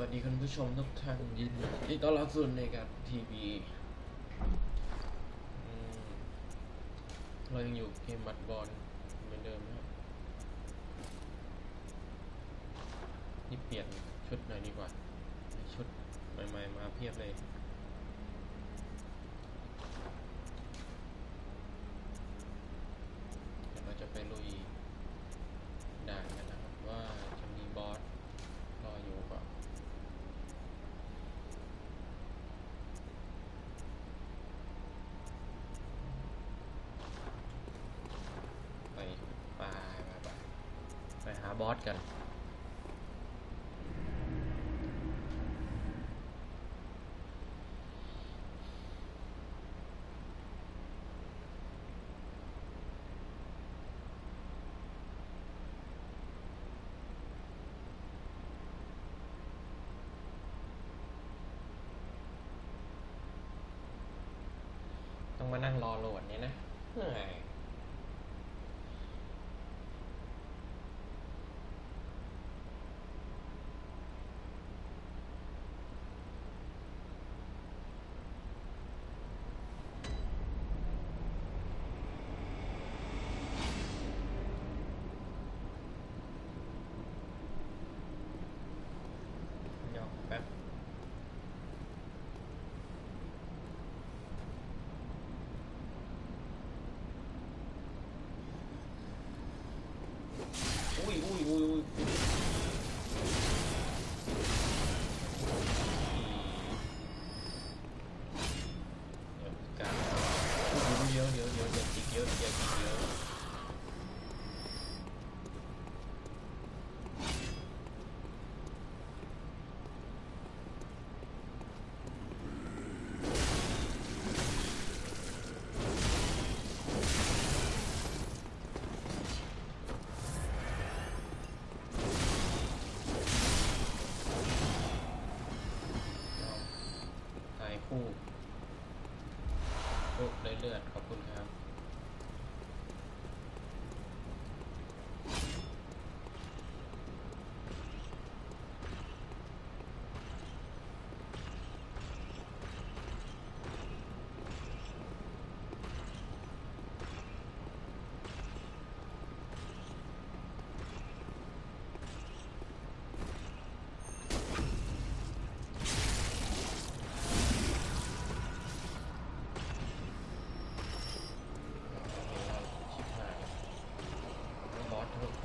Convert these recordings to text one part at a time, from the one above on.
วัสดีคุณผู้ชมทุกท่านยินดีต้อนรับสู่ในกับทีวีเรายังอยู่เกมบัตบอลเหมือนเดิมนะครับนี่เปลี่ยนชุดหน่อยดีกว่า ชุดใหม่ๆมาเพียบเลยเดี๋ยวเราจะไปลุยด่านกันนะครับว่าจะมีบอสรออยู่เปล่าไปไปไปไปไปหาบ อสกันต้องมานั่งรอโหลดเนี่ยนะเหนื่อย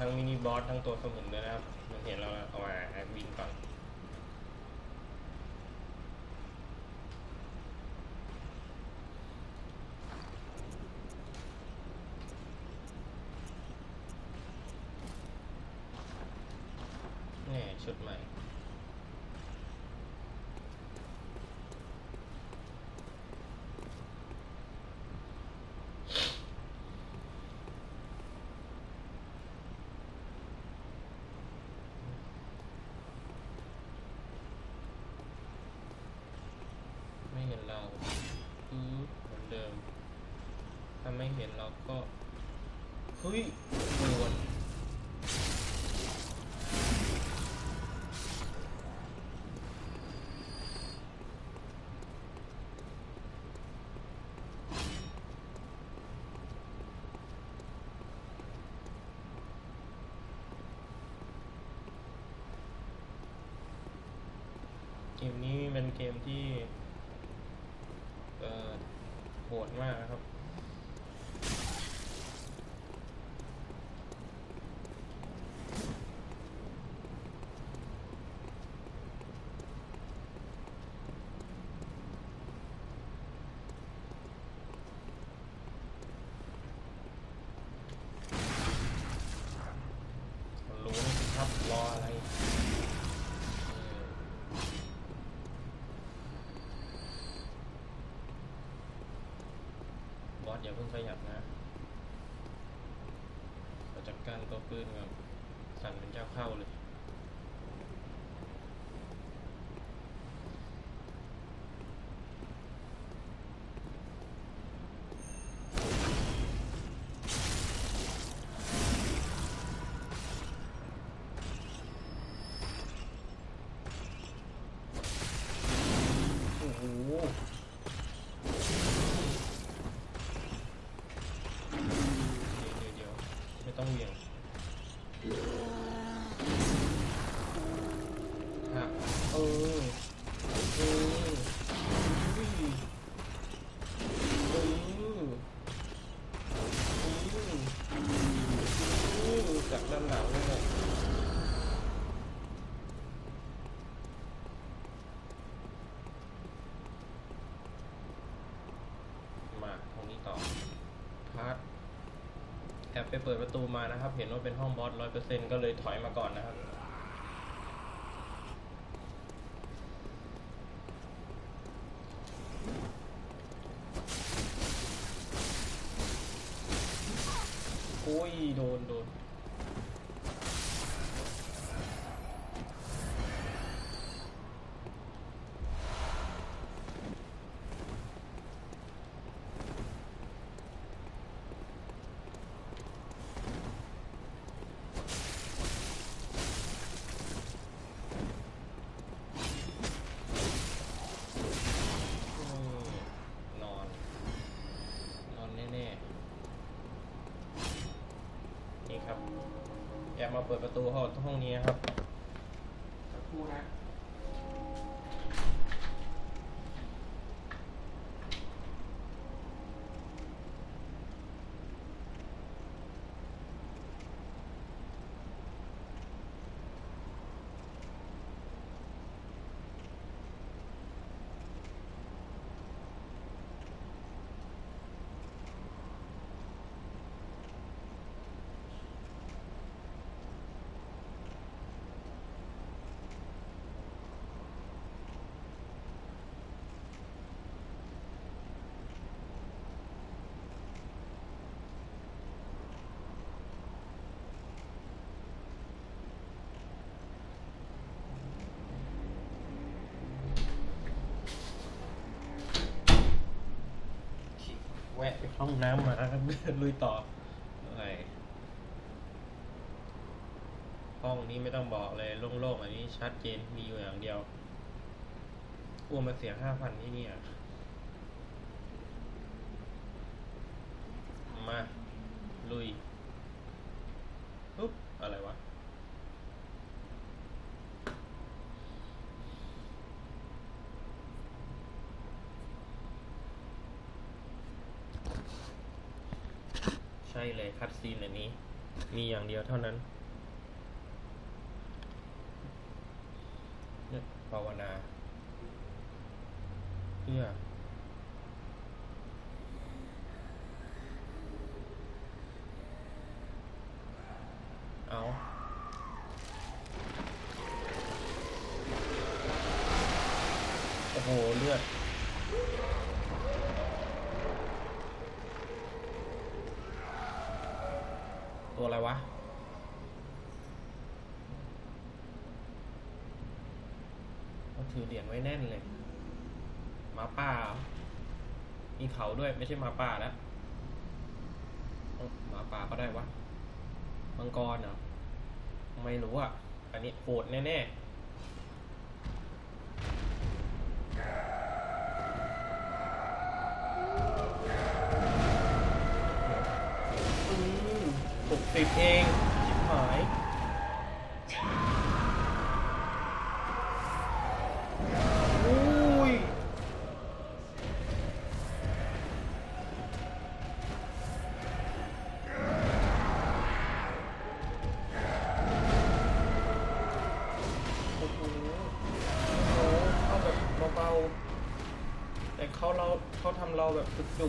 ทั้งมินิบอสทั้งตัวสมุนด้วยนะครับมันเห็นเราแล้วเอามาวิ่งก่อนแน่ชุดใหม่ ไม่เห็นเราคือเหมือนเดิม ถ้าไม่ เห็นเราก็เฮ้ยโดนเกมนี้เป็นเกมที่โหดมากนะครับ รู้สิค รับออะไรบอสอย่าเพิ่งขยับนะเราจัดการตัวปืนก่อนสั่นเป็นเจ้าเข้าเลย เปิดประตูมานะครับ เห็นว่าเป็นห้องบอสร้อยเปอร์เซ็นก็เลยถอยมาก่อนนะครับโอ้ยโดนโดน มาเปิดประตูห้องห้องนี้ครับ แวะไปห้องน้ำมาลุยต่ออะไรห้องนี้ไม่ต้องบอกเลยโล่งๆอันนี้ชัดเจนมีอยู่อย่างเดียวอ้วมาเสียห้าพันที่นี่อะมา ลุยปุ๊บอะไรวะ ช่เลยคัดซีนอันนี้ มีอย่างเดียวเท่านั้นเนี่ยภาวนา เพื่อเอาโอ้โห เลือด ตัวอะไรวะ เขา ถือเหรียญไว้แน่นเลยหมาป่า มีเขาด้วยไม่ใช่หมาป่าแล้วหมาป่าก็ได้วะมังกรเหรอไม่รู้อะ อันนี้โหดแน่ๆ เขา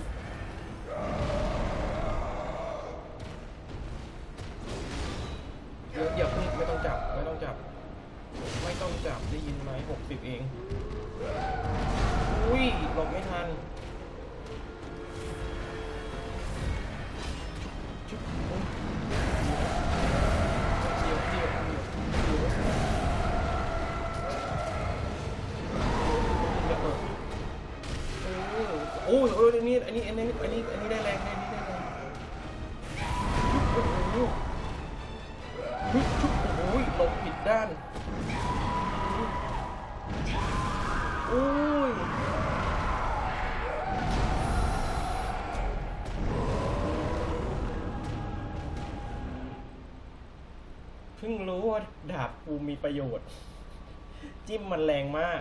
อันนี้อันนี้อันนี้อันนี้ได้แรงอันนี้ได้แรงโอ้โหชุบชุบโอ้ยหลบผิดด้านโอ้ยเพิ่งรู้ว่าดาบกูมีประโยชน์ จิ้มมันแรงมาก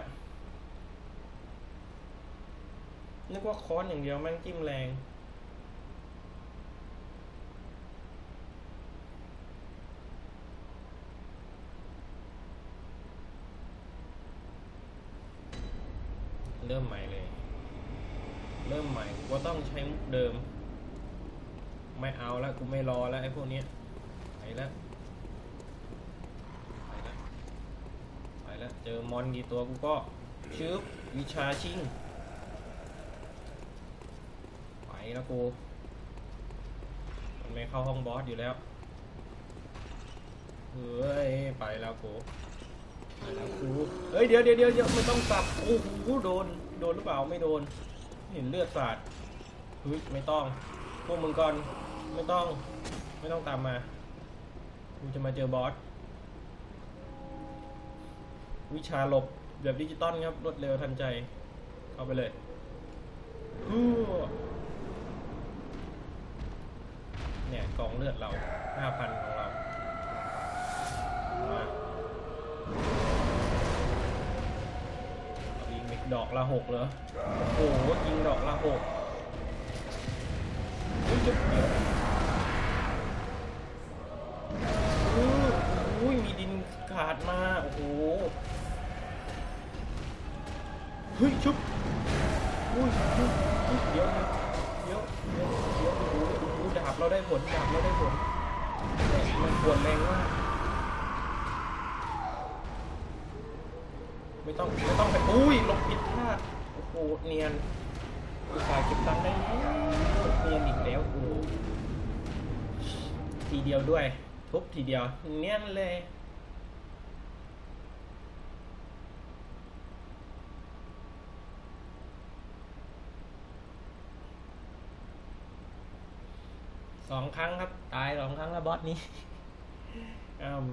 นึกว่าค้อนอย่างเดียวแม่งจิ้มแรงเริ่มใหม่เลย เริ่มใหม่ว่าต้องใช้มุกเดิม ไม่เอาแล้วกูไม่รอแล้วไอ้พวกนี้ไปแล้วไปแล้วไปแล้วเจอมอนกี่ตัวกูก็ชึบวิชาชิงไป แล้วกูมันไม่เข้าห้องบอสอยู่แล้วเฮ้ยไปแล้วกูไปแล้วกูเฮ้ยเดี๋ยวเดี๋ยวเดี๋ยวไม่ต้องสับโอ้โหโดนโดนหรือเปล่าไม่โดน เห็นเลือดสาดเฮ้ยไม่ต้องพวกมึงก่อนไม่ต้องไม่ต้องตามมากูจะมาเจอบอสวิชาหลบแบบดิจิตอลครับรวดเร็วทันใจ เข้าไปเลยฮู้ เนี่ยกองเลือดเราห้าพันของเรามาเอายิงดอกละหกเหรอโอ้โหยิงดอกละหกอุ้ยจุดเดียวอู้อุ้ยมีดินขาดมา โอ้โหเฮ้ยชุบอุ้ยอุ้ยอุ้ยเดี๋ยวเดี๋ เราได้ผลดาบเราได้ผลมันปวดแรงมากไม่ต้องไม่ต้องไปอุ้ยลบผิดพลาดโอ้โหเนียนอุตส่าห์เก็บตังค์ได้แล้วเนียนอีกแล้วโอ้โหทีเดียวด้วยทุบทีเดียวเนียนเลย สองครั้งครับ ตายสองครั้งแล้วบอสนี้ม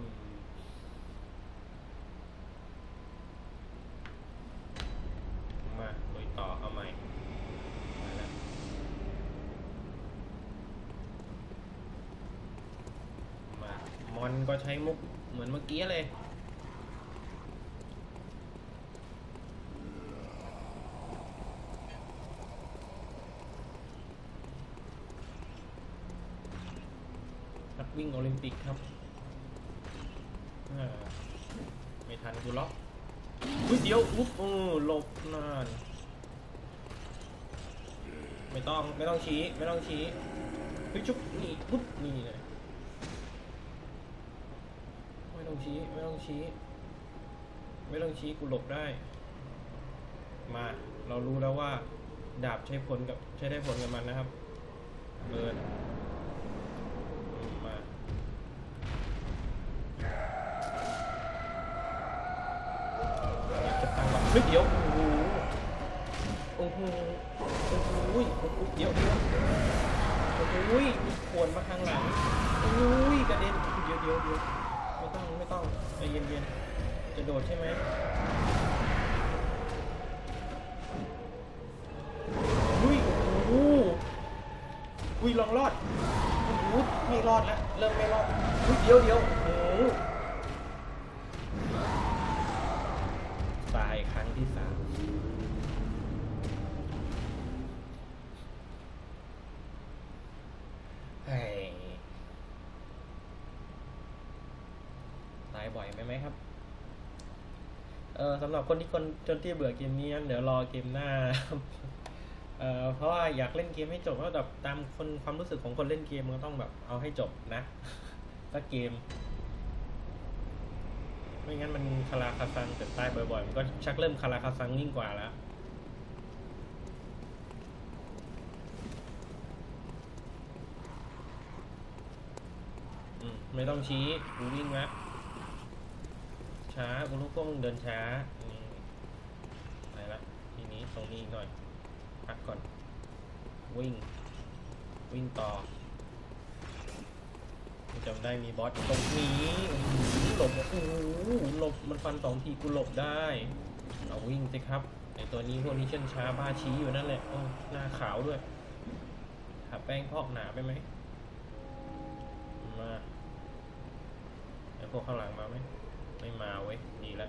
มาลุยต่อเอาใหม่มาแล้วมามอนก็ใช้มุกเหมือนเมื่อกี้เลย นั กวิ่งโอลิมปิกครับอ่าไม่ทันกูล็อกอุ๊ยเดี๋ยวอุ๊บเออหลบนานไม่ต้องไม่ต้องชี้ไม่ต้องชี้เฮ้ยชุบนี่ปุ๊บนี่เลยไม่ต้องชี้ไม่ต้องชี้ ไม่ต้องชี้กูหลบได้ มา เรารู้แล้วว่า ดาบใช้ผลกับใช้ได้ผลกับมันนะครับเบิร์นอืมมา อยากเดี๋ยวโอ้โหโอ้โหโอ้โหเดี๋ยวเดี๋ยวโอ้โหขวนมาข้างหลังโอ้ยกระเด็นเดี๋ยวเดี๋ยวเดี๋ยวไม่ต้องไม่ต้องใจเย็นเย็นๆจะโดดใช่ไหมอุ้ยโอ้โหอุ้ยลองรอดโอ้โหไม่รอดแล้วเริ่มไม่รอดอุ้ยเดี๋ยวเดี๋ยวโอ้โห ตายครั้งที่สามเฮ้ยตายบ่อยไหมไหมครับ เออสำหรับคนที่คนจนที่เบื่อเกมนี้งั้นเดี๋ยวรอเกมหน้าเออเพราะว่าอยากเล่นเกมให้จบแล้วแบบตามคนความรู้สึกของคนเล่นเกมมันก็ต้องแบบเอาให้จบนะสักเกม ไม่งั้นมันคาราคาซังเกิดตายบ่อยๆมันก็ชักเริ่มคาราคาซังยิ่งกว่าแล้วไม่ต้องชี้กูวิ่งแล้ว ช้ากูรู้พวกมึงเดินช้านี่ไปละทีนี้ตรงนี้หน่อยพักก่อน วิ่ง วิ่งต่อจำได้มีบอสตรงนี้หลบโอ้โหหลบมันฟันสองทีกูหลบได้เอาวิ่งสิครับไอตัวนี้พวกนี้เช่นช้าบ้าชี้อยู่นั่นแหละโอ้หน้าขาวด้วยทาแป้งพอกหนาไปไหมมาไอพวกข้างหลังมาไหม ไม่มาเว้ย ดีและ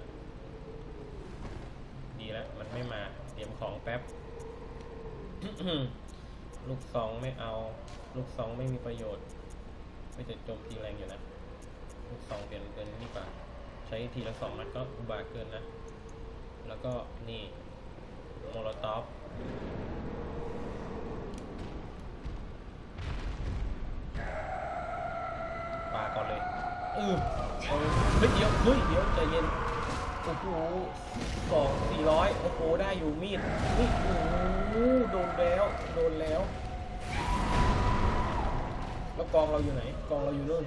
ดีแล้วมันไม่มาเตรียมของแป๊บ ลูกซองไม่เอา ลูกซองไม่มีประโยชน์ ไม่จะโจมทีแรงอยู่นะ ลูกซองเปลี่ยนเกินนี่ป่ะใช้ทีละสองนัดก็อุบาเกินนะ แล้วก็นี่โมโลตอฟปาก่อนเลย อือ เฮ้ยเดี๋ยวเฮ้ยเดี๋ยวใจเย็นโอ้โหสองสี่ร้อยโอ้โหได้อยู่มีดเฮ้ยโอ้โหโดนแล้วโดนแล้ว แล้วกองเราอยู่ไหน กองเราอยู่นู่น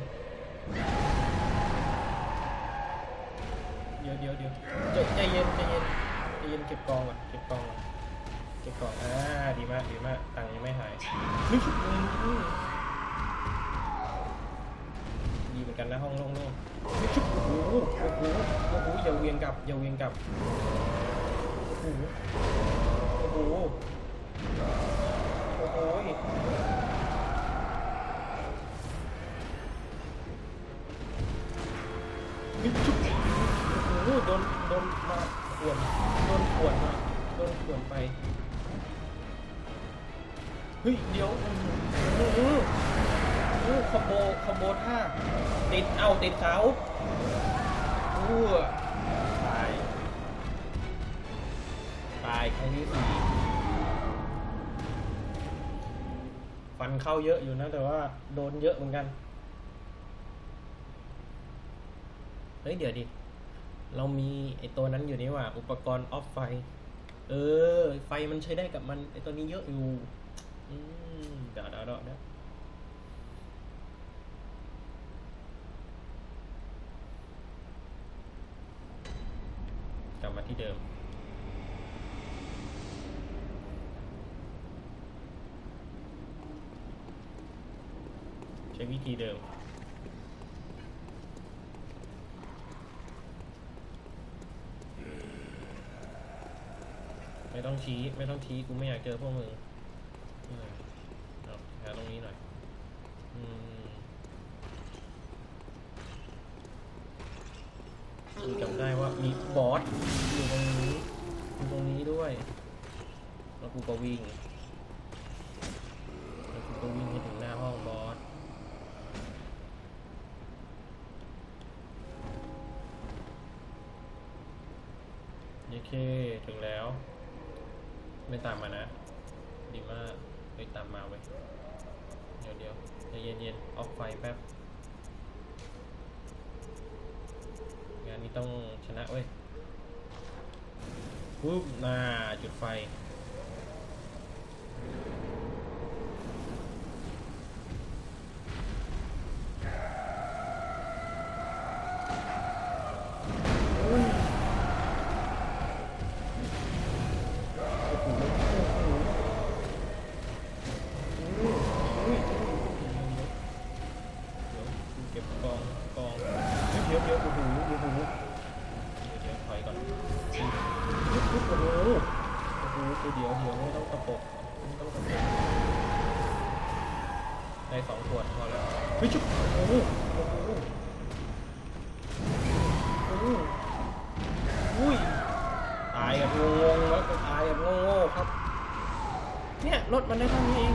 เดี๋ยวเดี๋ยวเดี๋ยวใจใจเย็นใจเย็นใจเย็นเก็บกองก่อนเก็บกองก่อนเก็บกองอ่าดีมากดีมากตังค์ยังไม่หาย กันนะห้องโล่งๆชุบโอ้โหโอ้โหโอ้โหอย่าเวียงกลับอย่าเวียงกลับโอ้โหโอ้โหโอ้โหเฮ้ยชุบโอ้โหโดนโดนมาขวนโดนขวนมาโดนขวนไปเฮ้ยเดี๋ยวโอ้โห อ้โหคอมโบคอมโบท่าติดเอาติดเสาอู้ตาย ตายครั้งที่สี่ฟันเข้าเยอะอยู่นะ แต่ว่าโดนเยอะเหมือนกัน เฮ้ย เดี๋ยวดิ เรามีไอตัวนั้นอยู่นี่ว่า อุปกรณ์ออฟไฟ เออ ไฟมันใช้ได้กับมัน ไอตัวนี้เยอะอยู่ อืมเดี๋ยวเดี๋ยวเดี๋ยวเดี๋ยวกลับมา ที่เดิม ใช้วิธีเดิมไม่ต้องชี้ ไม่ต้องชี้กูไม่อยากเจอพวกมึง ไม่ตามมานะ ดีมากไม่ตามมาเว้ยเดี๋ยวเดี๋ยวใจเย็นเย็นๆออฟไฟแป๊บ งานนี้ต้องชนะเว้ยปุ๊บน่าจุดไฟ ได้สองขวดพอแล้วเฮ้ยจุ๊บโอ้โหโอ้โหโอ้โหอุ้ยตายแบบงงๆแล้วก็ตายแบบโง่ๆครับ เนี่ยรถมันได้เท่านี้เอง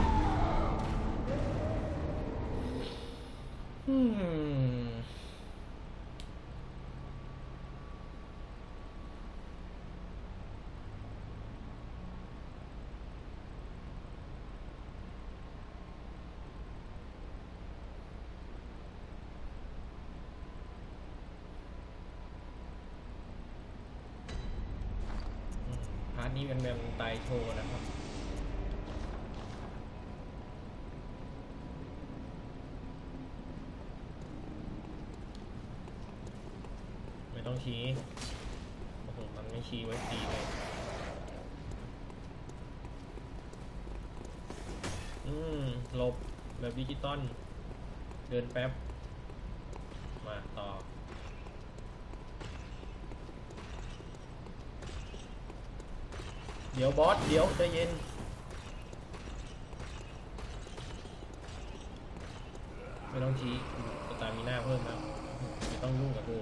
อืมพาร์ทนี้เป็นแบบตายโชว์นะครับ ไม่ ต้องชี้โอ้โหมันไม่ชี้ไว้ตีเลยอืมหลบแบบดิจิตอลเดินแป๊บ มาต่อเดี๋ยวบอส เดี๋ยวใจเย็น ไม่ต้องชี้สตามีหน้าเพิ่มแล้วไม่ต้องยุ่งกับกู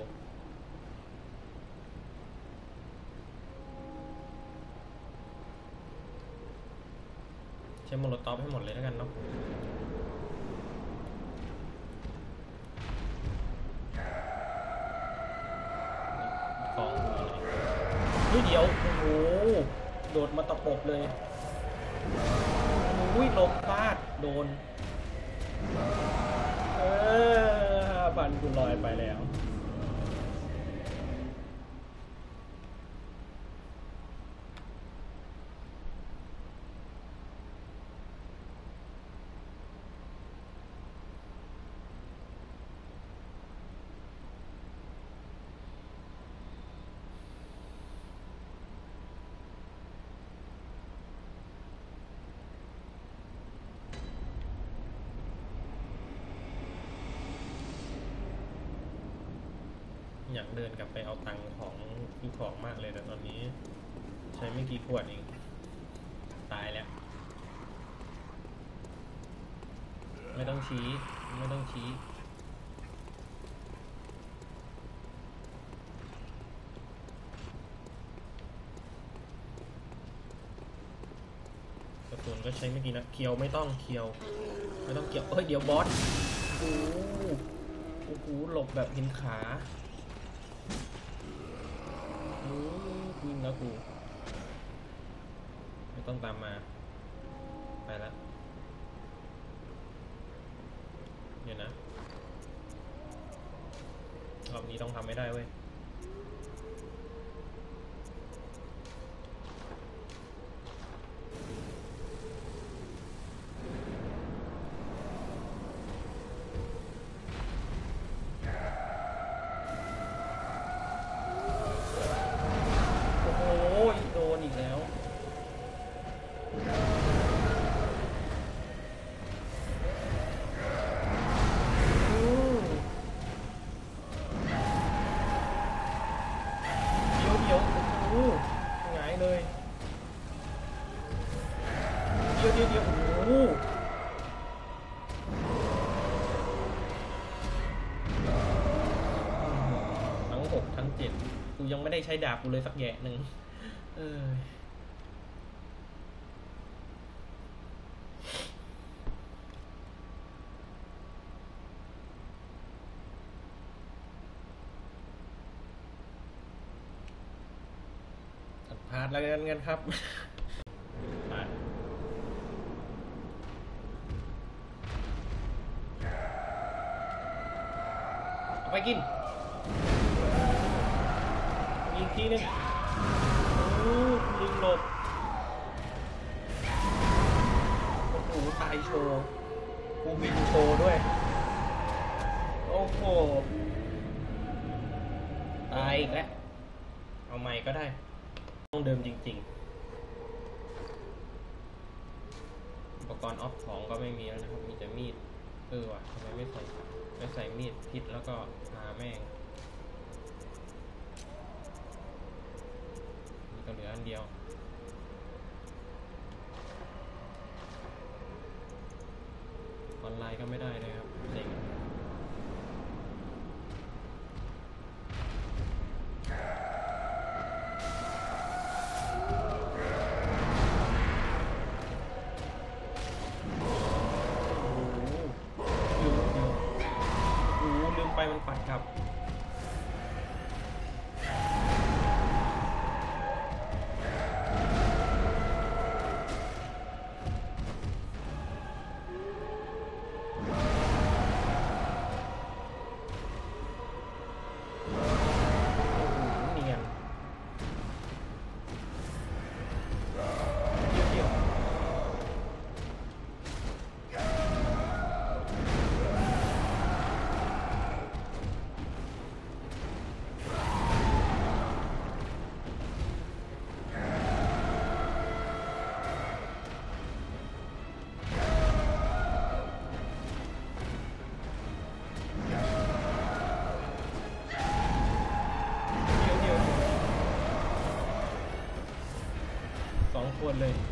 ช้โมโลตอปให้หมดเลยแล้วกันเนาะกองอยู่เดี๋ยวโอ้โหโดดมาตะปบเลยอุ้ยลมพลาดโดน เออพันกูลอยไปแล้ว อยากเดินกลับไปเอาตังค์ของ ซื้อของมากเลยแต่ตอนนี้ ใช้ไม่กี่ขวดเอง ตายแล้ว ไม่ต้องชี้ ไม่ต้องชี้กระสุนก็ใช้ไม่กี่นะเคียวไม่ต้องเคียว ไม่ต้องเกี่ยวเฮ้ยเดี๋ยวบอสโอ้โหโอ้โหหลบแบบเห็นขาโอ้ย วิ่งแล้วกู ไม่ต้องตามมา ไปแล้วเดี๋ยวนะรอบนี้ต้องทำไม่ได้เว้ย ได้ใช้ดาบกูเลยสักแยะหนึ่งเออสัมภาษณ์แล้วกันกันครับไปกินีนึงลิงหลบโอ้โหตายโชว์กูบินโชว์ด้วย โอ้โห ตายอีกแล้ว เอาใหม่ก็ได้ ต้องเดิมจริง ๆ อุปกรณ์ออฟของก็ไม่มีแล้วนะครับ มีแต่มีด เออว่ะทำไมไม่ใส่ ไม่ใส่มีดพิษแล้วก็พาแม่งมีก็ เดียว ออนไลน์ก็ไม่ได้เลยครับ สองคนเลย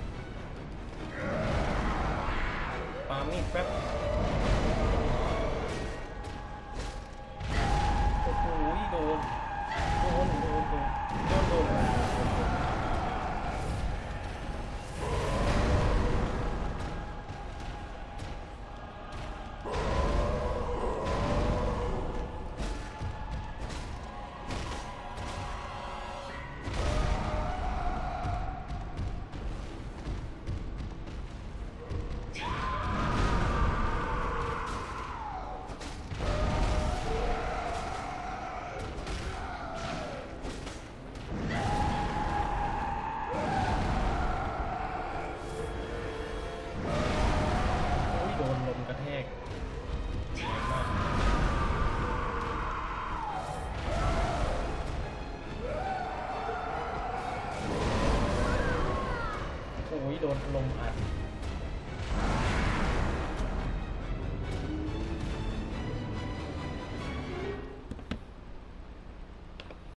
los, los